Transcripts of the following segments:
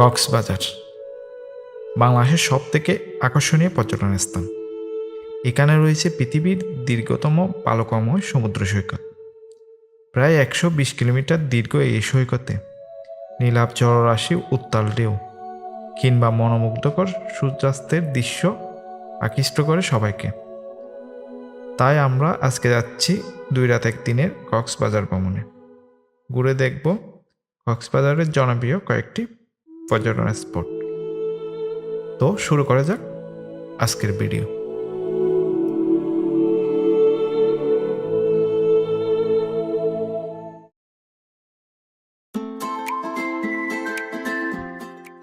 কক্সবাজার। বাংলাদেশের সব থেকে আকর্ষণীয় পর্যটন স্থান এখানে রয়েছে পৃথিবীর দীর্ঘতম পালকময় সমুদ্র সৈকত। প্রায় একশো বিশ কিলোমিটার দীর্ঘ এই সৈকতে নীলাভ জলরাশি উত্তাল ঢেউ কিংবা মনোমুগ্ধকর সূর্যাস্তের দৃশ্য আকৃষ্ট করে সবাইকে। তাই আমরা আজকে যাচ্ছি দুই রাত একদিনের কক্সবাজার ভ্রমণে। ঘুরে দেখব কক্সবাজারের জনপ্রিয় কয়েকটি পর্যটন স্পট। তো শুরু করা যাক আজকের ভিডিও।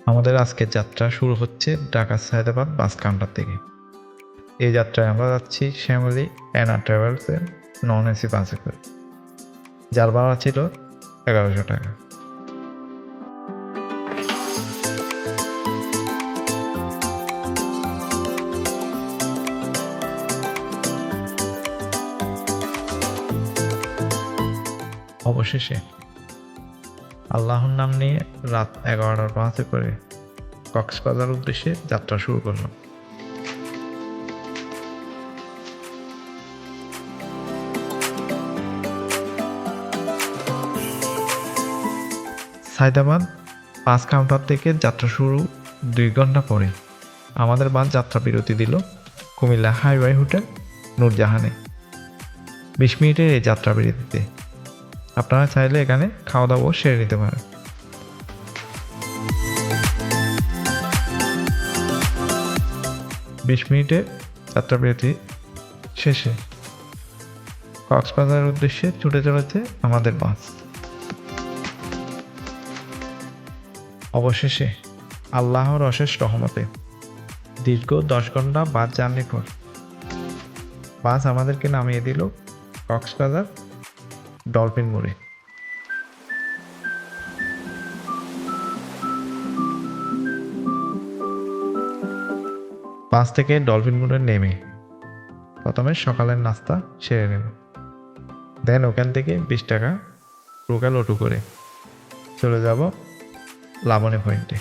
আমাদের আজকের যাত্রা শুরু হচ্ছে ঢাকা সায়দাবাদ বাস কাউন্টার থেকে। এই যাত্রায় আমরা যাচ্ছি শ্যামলী অ্যানা ট্রাভেলসের নন এসি বাসে করে। যার ভাড়া ছিল এগারোশো টাকা। অবশেষে। আল্লাহর নাম নিয়ে রাত এগারোটার বাসে করে কক্সবাজার উদ্দেশ্যে যাত্রা শুরু করলাম। সায়দাবাদ বাস কাউন্টার থেকে যাত্রা শুরু দুই ঘণ্টা পরে। আমাদের বাস যাত্রা বিরতি দিল কুমিল্লা হাইওয়ে হোটেল নূরজাহানে। বিশ মিনিটের এই যাত্রা বিরতিতে আপনারা চাইলে এখানে খাওয়া দাওয়াও সেরে নিতে পারেন। বিশ মিনিটে যাত্রা বিরতি শেষে কক্সবাজারের উদ্দেশ্যে ছুটে চলেছে আমাদের বাস। অবশেষে আল্লাহর অশেষ রহমতে দীর্ঘ দশ ঘণ্টা বাস জার্নি পর বাস আমাদেরকে নামিয়ে দিল কক্সবাজার ডলফিন মোড়ে। বাস থেকে ডলফিন মুড়ে নেমে। প্রথমে সকালের নাস্তা সেরে নেব দেন ওখান থেকে বিশ টাকা লোকাল অটো করে চলে যাব লাবণী পয়েন্টে।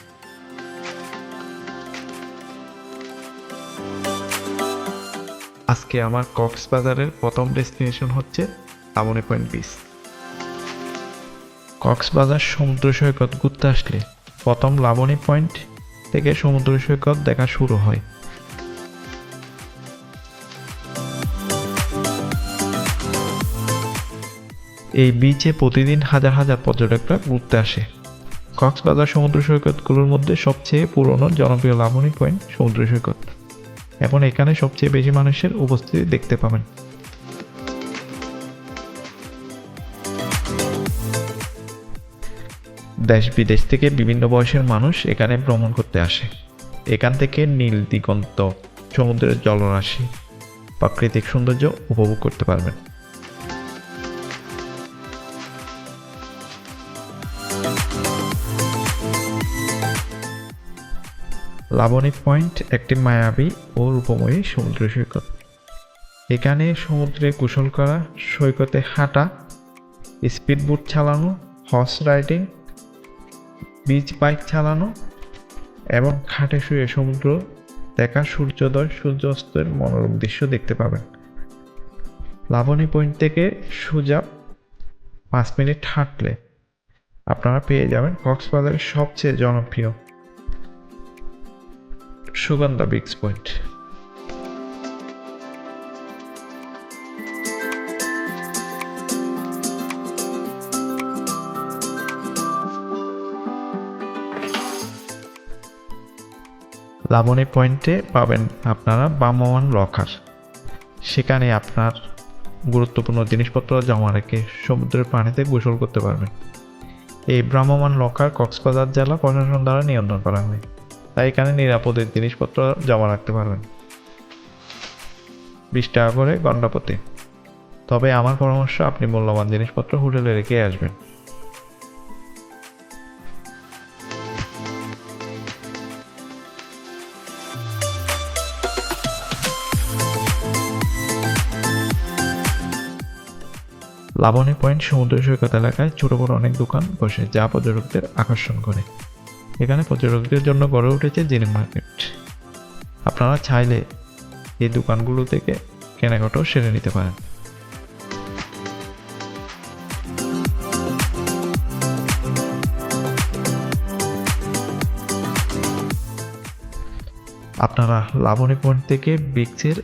আজকে আমার কক্সবাজারের প্রথম ডেস্টিনেশন হচ্ছে লাবণী পয়েন্ট বিচ কক্সবাজার সমুদ্র সৈকত ঘুরতে আসলে প্রথম লাবণী পয়েন্ট থেকে সমুদ্র সৈকত দেখা শুরু হয়। এই বিচে প্রতিদিন হাজার হাজার পর্যটকরা ঘুরতে আসে। কক্সবাজার সমুদ্র সৈকতগুলোর মধ্যে সবচেয়ে পুরনো জনপ্রিয় লাবণী পয়েন্ট সমুদ্র সৈকত। এখন এখানে সবচেয়ে বেশি মানুষের উপস্থিতি দেখতে পাবেন। দেশ বিদেশ থেকে বিভিন্ন বয়সের মানুষ এখানে ভ্রমণ করতে আসে। এখান থেকে নীল দিগন্ত, সমুদ্রের জলরাশি, প্রাকৃতিক সৌন্দর্য উপভোগ করতে পারবেন। লাবণী পয়েন্ট একটি মায়াবী ও রূপময়ী সমুদ্র সৈকত। এখানে সমুদ্রে কুশল করা সৈকতে হাঁটা স্পিডবোট চালানো, হর্স রাইডিং বিচ বাইক চালানো এবং খাটে শুয়ে সমুদ্র দেখা সূর্যোদয়, সূর্যাস্তের মনোরম দৃশ্য দেখতে পাবেন। লাবণী পয়েন্ট থেকে সোজা পাঁচ মিনিট হাঁটলে আপনারা পেয়ে যাবেন কক্সবাজারের সবচেয়ে জনপ্রিয় সুগন্ধা বিক্স পয়েন্ট লাবণী পয়েন্টে পাবেন আপনারা বামমান লকার। সেখানে আপনার গুরুত্বপূর্ণ জিনিসপত্র জমা রেখে সমুদ্রের পানিতে গোসল করতে পারবেন। এই ভ্রাম্যমান লকার কক্সবাজার জেলা প্রশাসন দ্বারা নিয়ন্ত্রণ করা হয়। তাই এখানে নিরাপদের জিনিসপত্র জমা রাখতে পারবেন। বিশ টাকা করে ঘন্টাপতি তবে আমার পরামর্শ, আপনি মূল্যবান জিনিসপত্র হোটেলে রেখে আসবেন। লাবণী পয়েন্ট সমুদ্র সৈকত এলাকায় ছোট বড় অনেক দোকান বসে, যা পর্যটকদের আকর্ষণ করে। এখানে পর্যটকদের জন্য গড়ে উঠেছে জিনিস মার্কেট। আপনারা চাইলে এই দোকানগুলো থেকে কেনাকাটাও সেরে নিতে পারেন। আপনারা লাবণী পয়েন্ট থেকে বিক্সের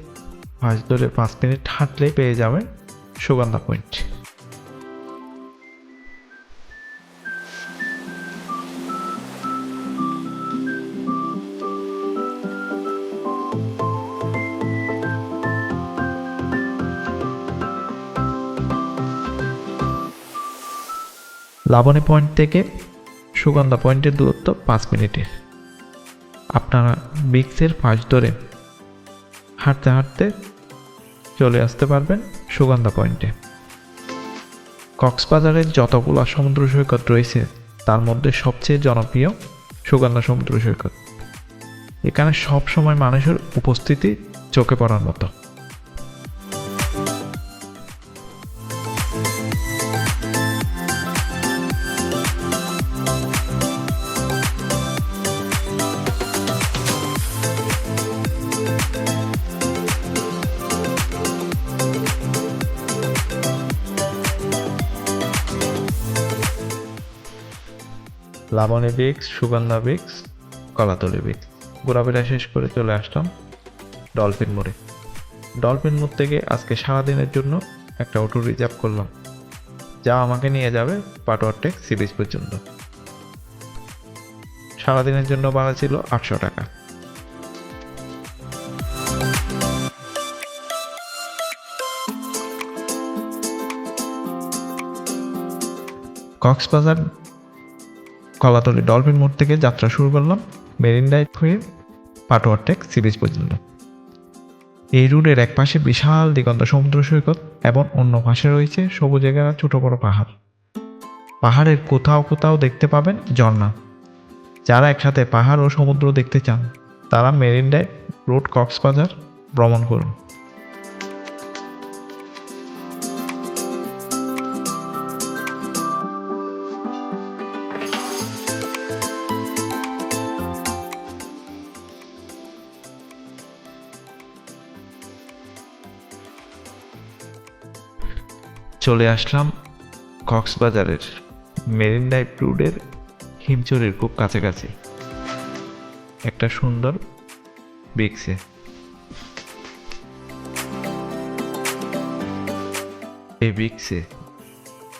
পাঁচ ধরে পাঁচ মিনিট হাঁটলে পেয়ে যাবেন সুগন্ধা পয়েন্ট। লাবণী পয়েন্ট থেকে সুগন্ধা পয়েন্টের দূরত্ব পাঁচ মিনিটের আপনারা বিক্সের পাশ ধরে হাঁটতে হাঁটতে চলে আসতে পারবেন সুগন্ধা পয়েন্টে কক্সবাজারের যতগুলো সমুদ্র সৈকত রয়েছে, তার মধ্যে সবচেয়ে জনপ্রিয় সুগন্ধা সমুদ্র সৈকত। এখানে সব সময় মানুষের উপস্থিতি চোখে পড়ার মতো। লাবণী বিক্স সুগন্ধা বিক্স কলাতলি বিক্স ঘোরাফেরা শেষ করে চলে আসলাম ডলফিন মোড়ে। ডলফিন মোড় থেকে আজকে সারাদিনের জন্য একটা অটো রিজার্ভ করলাম। যা আমাকে নিয়ে যাবে পাটোয়ার টেক সি পর্যন্ত। সারাদিনের জন্য ভাড়া ছিল আটশো টাকা। কক্সবাজার কলাতলি ডলফিন মোড় থেকে যাত্রা শুরু করলাম। মেরিন ড্রাইভ হয়ে পাটোয়ার টেক সি বিচ পর্যন্ত। এই রুটের এক পাশে বিশাল দিগন্ত সমুদ্র সৈকত এবং অন্য পাশে রয়েছে সবুজে ঘেরা ছোট বড় পাহাড়। পাহাড়ের কোথাও কোথাও দেখতে পাবেন ঝর্ণা। যারা একসাথে পাহাড় ও সমুদ্র দেখতে চান, তারা মেরিন ড্রাইভ রোড কক্সবাজার ভ্রমণ করুন। চলে আসলাম কক্সবাজারের মেরিন ড্রাইভ রোডের হিমচরের খুব কাছাকাছি। একটা সুন্দর বিক্সে এই বিক্সে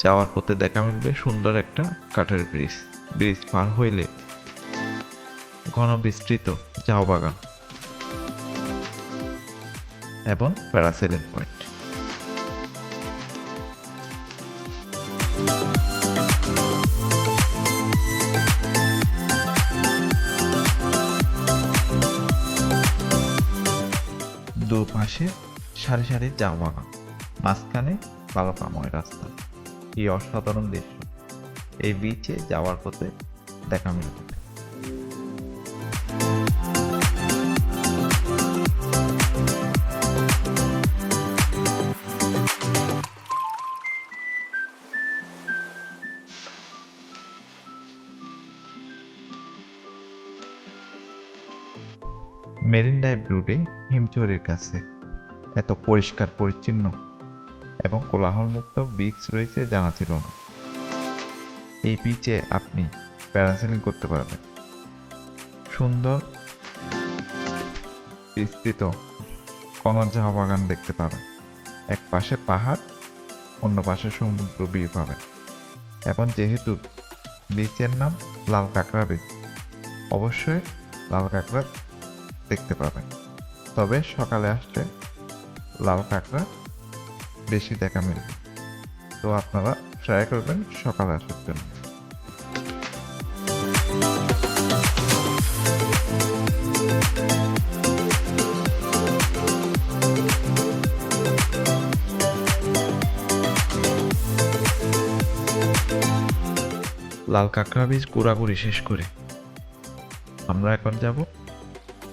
যাওয়ার পথে দেখা মিলবে সুন্দর একটা কাঠের ব্রিজ। ব্রিজ পার হইলে ঘন বিস্তৃত চাও বাগান এবং প্যারাসেলিং পয়েন্ট। দুপাশে সারি সারি জামা মাঝখানে বালকাময় রাস্তা। এই অসাধারণ দৃশ্য। এই বিচে যাওয়ার পথে দেখা মিলবে। মেরিন ড্রাইভ রুটে হিমচরের কাছে। এত পরিষ্কার, পরিচ্ছন্ন এবং কোলাহলমুক্ত বিচ রয়েছে জানা ছিল না। এই বিচে আপনি প্যারাসেলিং করতে পারবেন। সুন্দর, বিস্তৃত কনজা বাগান দেখতে পাবেন। এক পাশে পাহাড়, অন্য পাশে সমুদ্র বিয়ে পাবেন। এবং যেহেতু বিচের নাম লাল কাঁকড়া বিচ, অবশ্যই লাল কাঁকড়া দেখতে পাবেন। তবে সকালে আসলে লাল কাঁকড়া বেশি দেখা মিলবে। তো আপনারা ট্রাই করবেন সকালে আসার জন্য। লাল কাঁকড়া বীজ ঘোরাঘুরি শেষ করে আমরা এখন যাব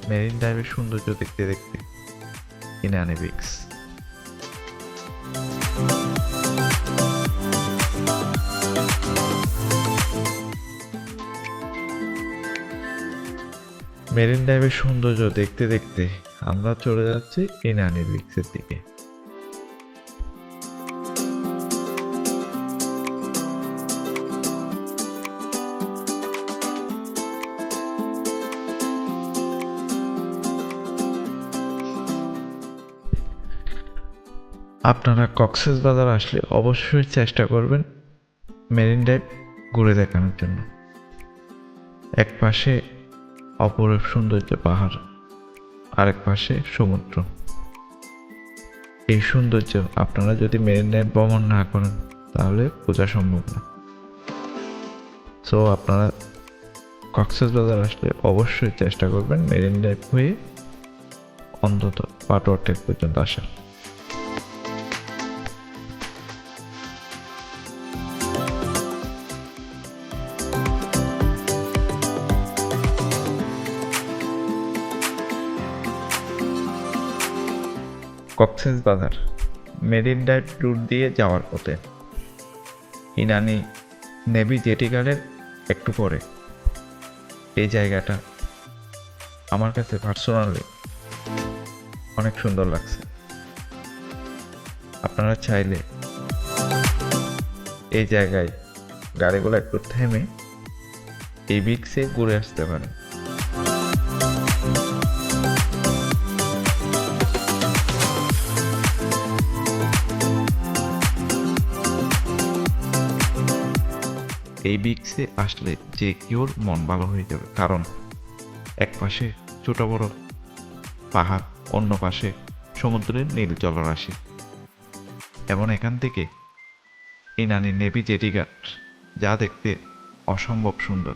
মেরিন ড্রাইভের সৌন্দর্য দেখতে দেখতে কিনে আনে বিক্স মেরিন ড্রাইভের সৌন্দর্য দেখতে দেখতে আমরা চলে যাচ্ছি ইনানি বিক্সের দিকে। আপনারা কক্সেস বাজার আসলে অবশ্যই চেষ্টা করবেন মেরিন ড্রাইভ ঘুরে দেখানোর জন্য। এক পাশে অপরূপ সৌন্দর্য পাহাড়, আরেক পাশে সমুদ্র। এই সৌন্দর্য আপনারা যদি মেরিন ড্রাইভ ভ্রমণ না করেন, তাহলে বোঝা সম্ভব না। সো আপনারা কক্সেস বাজার আসলে অবশ্যই চেষ্টা করবেন মেরিন ড্রাইভ হয়ে অন্তত পাটোয়ার টেক পর্যন্ত আসার। কক্সেস বাজার মেরিন ড্রাইভ রুট দিয়ে যাওয়ার পথে। ইনানি নেভি জেটিগার্ডের একটু পরে। এই জায়গাটা আমার কাছে পার্সোনালি অনেক সুন্দর লাগছে। আপনারা চাইলে এই জায়গায় গাড়িগুলো একটু থেমে এই বিক্সে ঘুরে আসতে পারেন। এই বিক্সে আসলে যে কেউর মন ভালো হয়ে যাবে। কারণ এক পাশে ছোট বড় পাহাড়, অন্য পাশে সমুদ্রের নীল জলরাশি। এবং এখান থেকে ইনানি নেভি জেটিঘাট, যা দেখতে অসম্ভব সুন্দর।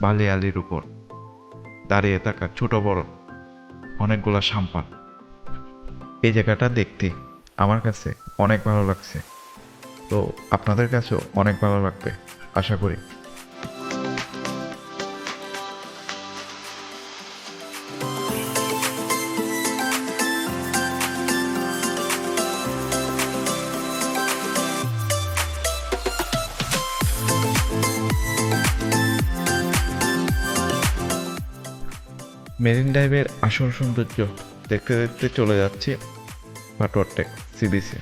বালিয়ালির উপর দাঁড়িয়ে থাকা ছোট বড় অনেকগুলা সাম্পান এই জায়গাটা দেখতে আমার কাছে অনেক ভালো লাগছে। তো আপনাদের কাছেও অনেক ভালো লাগবে, আশা করি। মেরিন ড্রাইভের আসল সৌন্দর্য দেখতে দেখতে চলে যাচ্ছে পাটোয়ারটেক সিবিসি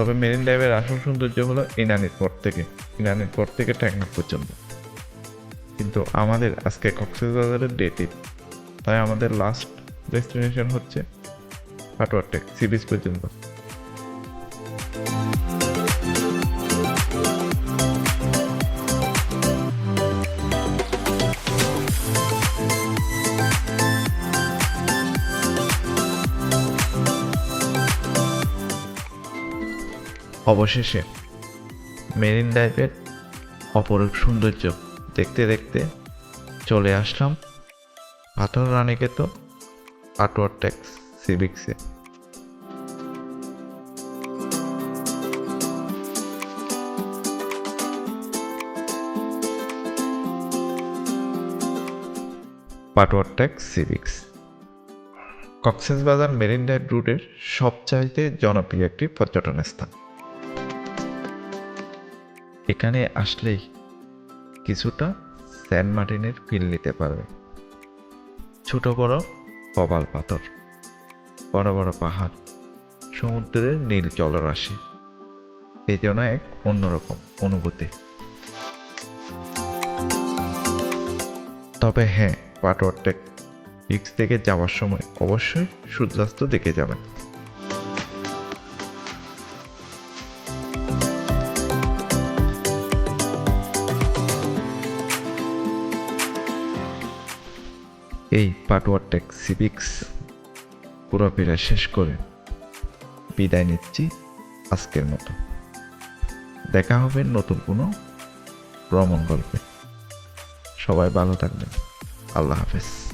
তবে মেরিন ড্রাইভের আসল সৌন্দর্য হলো ইনানির পর থেকে ইনানির পর থেকে ট্যাংনাফ পর্যন্ত। কিন্তু আমাদের আজকে কক্সবাজারের ডেটে তাই আমাদের লাস্ট ডেস্টিনেশন হচ্ছে পাটোয়ারটেক সি বিচ পর্যন্ত। অবশেষে মেরিন ড্রাইভের অপরূপ সৌন্দর্য দেখতে দেখতে চলে আসলাম পাথর রানীকে তো Patuartek সিভিক্সে। Patuartek sea beach. Cox's Bazar marine drive রুটের সবচাইতে জনপ্রিয় একটি পর্যটন স্থান এখানে আসলেই কিছুটা স্যান্ড মার্টিনের ফিল নিতে পারবে। ছোট বড় প্রবাল পাথর, বড় বড় পাহাড়, সমুদ্রের নীল জলরাশি এই যেন এক অন্যরকম অনুভূতি। তবে হ্যাঁ পাটোয়ারটেক পিক্স থেকে যাওয়ার সময় অবশ্যই সূর্যাস্ত দেখে যাবেন। এই পাটওয়ারটেক সিভিক্স পুরোপুরি শেষ করে বিদায় নিচ্ছি আজকের মতো। দেখা হবে নতুন কোনো ভ্রমণ গল্পে। সবাই ভালো থাকবেন। আল্লাহ হাফেজ।